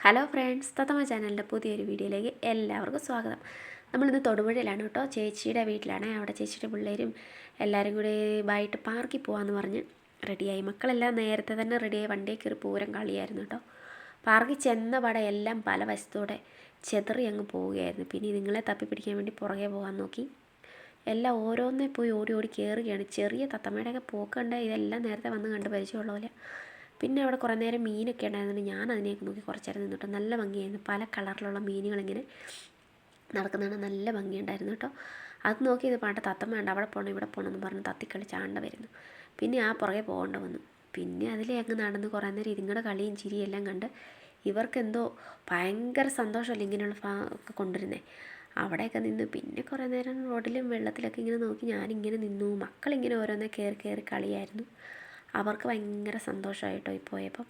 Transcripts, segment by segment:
Hello friends തത്തമ്മ ചാനലിന്റെ പുതിയൊരു വീഡിയോയിലേക്ക് എല്ലാവർക്കും സ്വാഗതം. നമ്മളിന്ന് തൊടുപുഴയിലാണ് കേട്ടോ. ചേച്ചിയുടെ വീട്ടിലാണ്. അവിടെ ചേച്ചിയുടെ പിള്ളേരും എല്ലാവരും കൂടി വൈകിട്ട് പാർക്കിൽ പോകാമെന്ന് പറഞ്ഞ് റെഡിയായി. മക്കളെല്ലാം നേരത്തെ തന്നെ റെഡിയായി. വണ്ടിയിൽ കയറി പൂരം കളിയായിരുന്നു കേട്ടോ. പാർക്കിൽ ചെന്ന എല്ലാം പല വശത്തോടെ ചെതറി അങ്ങ് പോവുകയായിരുന്നു. പിന്നെ നിങ്ങളെ തപ്പി പിടിക്കാൻ വേണ്ടി പുറകെ പോകാൻ നോക്കി. എല്ലാം ഓരോന്നേ പോയി ഓടി ഓടി കയറുകയാണ്. ചെറിയ തത്തമ്മയുടെയൊക്കെ പോക്കുണ്ട് ഇതെല്ലാം നേരത്തെ വന്ന് കണ്ട് പരിചയമുള്ള പോലെ പിന്നെ അവിടെ കുറേ നേരം മീനൊക്കെ ഉണ്ടായിരുന്നു ഞാൻ അതിനെയൊക്കെ നോക്കി കുറച്ച് നേരം നിന്നിട്ട് നല്ല ഭംഗിയായിരുന്നു. പല കളറിലുള്ള മീനുകളിങ്ങനെ നടക്കുന്നതാണ് നല്ല ഭംഗിയുണ്ടായിരുന്നു കേട്ടോ. അത് നോക്കി ഇത് പാട്ട് തത്തമ്മ വേണ്ട അവിടെ പോകണം ഇവിടെ പോകണം എന്ന് പറഞ്ഞ് തത്തി ആണ്ട വരുന്നു. പിന്നെ ആ പുറകെ പോകേണ്ട വന്നു. പിന്നെ അതിലേ അങ്ങ് നടന്ന് കുറേ നേരം ഇതിങ്ങളുടെ കളിയും ചിരിയും എല്ലാം കണ്ട് ഇവർക്കെന്തോ ഭയങ്കര സന്തോഷമല്ല ഇങ്ങനെയുള്ള ഫാ ഒക്കെ കൊണ്ടുവരുന്നത് അവിടെയൊക്കെ നിന്ന് പിന്നെ കുറേ നേരം റോഡിലും വെള്ളത്തിലൊക്കെ ഇങ്ങനെ നോക്കി ഞാനിങ്ങനെ നിന്നു. മക്കളിങ്ങനെ ഓരോന്നേ കയറി കയറി കളിയായിരുന്നു. അവർക്ക് ഭയങ്കര സന്തോഷമായിട്ടോ ഈ പോയപ്പം.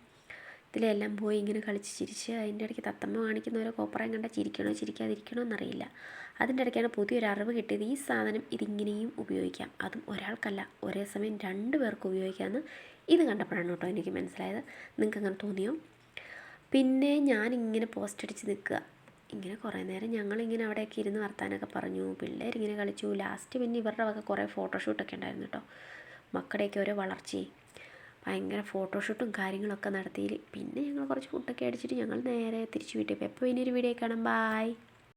ഇതിലെല്ലാം പോയി ഇങ്ങനെ കളിച്ച് ചിരിച്ച് അതിന്റെ ഇടയ്ക്ക് തത്തമ്മ കാണിക്കുന്ന ഓരോ കോപ്പറയും കണ്ട ചിരിക്കണോ ചിരിക്കാതിരിക്കണോ എന്നറിയില്ല. അതിന്റെ ഇടയ്ക്കാണ് പുതിയൊരു അറിവ് കിട്ടിയത്. ഈ സാധനം ഇതിങ്ങനെയും ഉപയോഗിക്കാം. അതും ഒരാൾക്കല്ല ഒരേ സമയം രണ്ട് പേർക്ക് ഉപയോഗിക്കാമെന്ന് ഇത് കണ്ടപ്പോഴാണ് കേട്ടോ എനിക്ക് മനസ്സിലായത്. നിങ്ങൾക്ക് അങ്ങനെ തോന്നിയോ? പിന്നെ ഞാനിങ്ങനെ പോസ്റ്റ് അടിച്ച് നിൽക്കുക. ഇങ്ങനെ കുറേ നേരം ഞങ്ങളിങ്ങനെ അവിടെയൊക്കെ ഇരുന്ന് വർത്താനൊക്കെ പറഞ്ഞു. പിള്ളേരിങ്ങനെ കളിച്ചു. ലാസ്റ്റ് പിന്നെ ഇവരുടെ വക കുറേ ഫോട്ടോഷൂട്ടൊക്കെ ഉണ്ടായിരുന്നു കേട്ടോ. മക്കളുടെയൊക്കെ ഓരോ വളർച്ചയും ഭയങ്കര ഫോട്ടോഷൂട്ടും കാര്യങ്ങളൊക്കെ നടത്തി പിന്നെ ഞങ്ങൾ കുറച്ച് ഫുഡൊക്കെ അടിച്ചിട്ട് ഞങ്ങൾ നേരെ തിരിച്ച് വീട്ടിൽ പോയി. എപ്പോൾ ഇനിയൊരു വീഡിയോ കാണാം. ബായ്